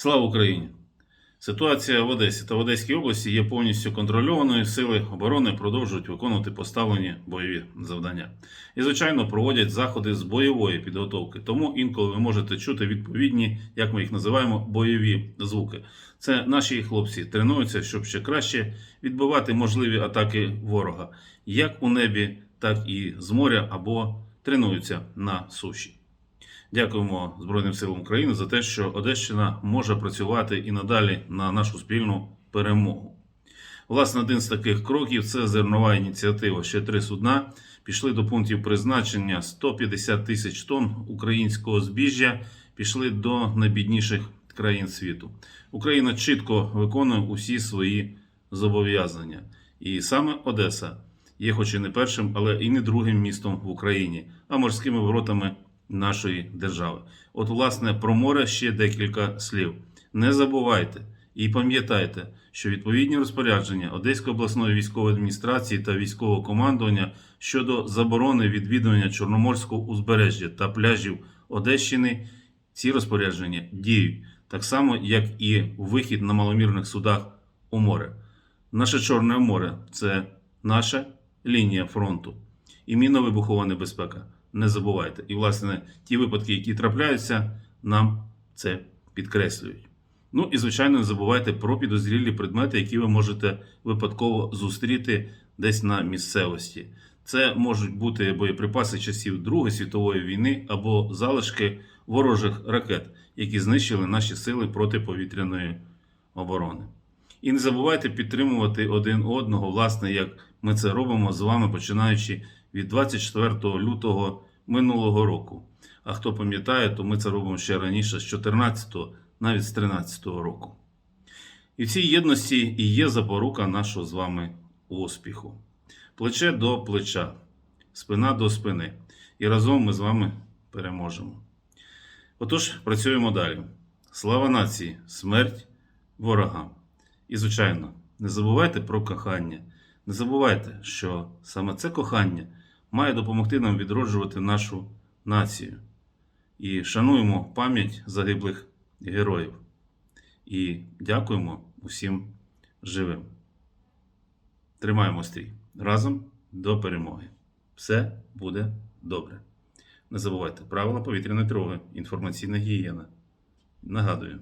Слава Україні! Ситуація в Одесі та в Одеській області є повністю контрольованою. Сили оборони продовжують виконувати поставлені бойові завдання. І, звичайно, проводять заходи з бойової підготовки. Тому інколи ви можете чути відповідні, як ми їх називаємо, бойові звуки. Це наші хлопці тренуються, щоб ще краще відбивати можливі атаки ворога, як у небі, так і з моря або тренуються на суші. Дякуємо Збройним силам України за те, що Одещина може працювати і надалі на нашу спільну перемогу. Власне, один з таких кроків це зернова ініціатива. Ще три судна пішли до пунктів призначення 150 тисяч тонн українського збіжжя пішли до найбідніших країн світу. Україна чітко виконує усі свої зобов'язання. І саме Одеса є, хоч і не першим, але і не другим містом в Україні, а морськими воротами нашої держави. От, власне, про море ще декілька слів. Не забувайте і пам'ятайте, що відповідні розпорядження Одеської обласної військової адміністрації та військового командування щодо заборони відвідування Чорноморського узбережжя та пляжів Одещини, ці розпорядження діють так само, як і вихід на маломірних судах у море. Наше Чорне море це наша лінія фронту і мінно-вибухова небезпека. Не забувайте. І, власне, ті випадки, які трапляються, нам це підкреслюють. Ну і, звичайно, не забувайте про підозрілі предмети, які ви можете випадково зустріти десь на місцевості. Це можуть бути боєприпаси часів Другої світової війни або залишки ворожих ракет, які знищили наші сили протиповітряної оборони. І не забувайте підтримувати один одного, власне, як ми це робимо з вами, починаючи від 24 лютого минулого року. А хто пам'ятає, то ми це робимо ще раніше, з 14, навіть з 13 року. І в цій єдності і є запорука нашого з вами успіху. Плече до плеча, спина до спини. І разом ми з вами переможемо. Отож, працюємо далі. Слава нації, смерть ворогам. І, звичайно, не забувайте про кохання. Не забувайте, що саме це кохання має допомогти нам відроджувати нашу націю. І шануємо пам'ять загиблих героїв. І дякуємо усім живим. Тримаємо стрій разом до перемоги. Все буде добре. Не забувайте правила повітряної тривоги, інформаційна гігієна. Нагадую.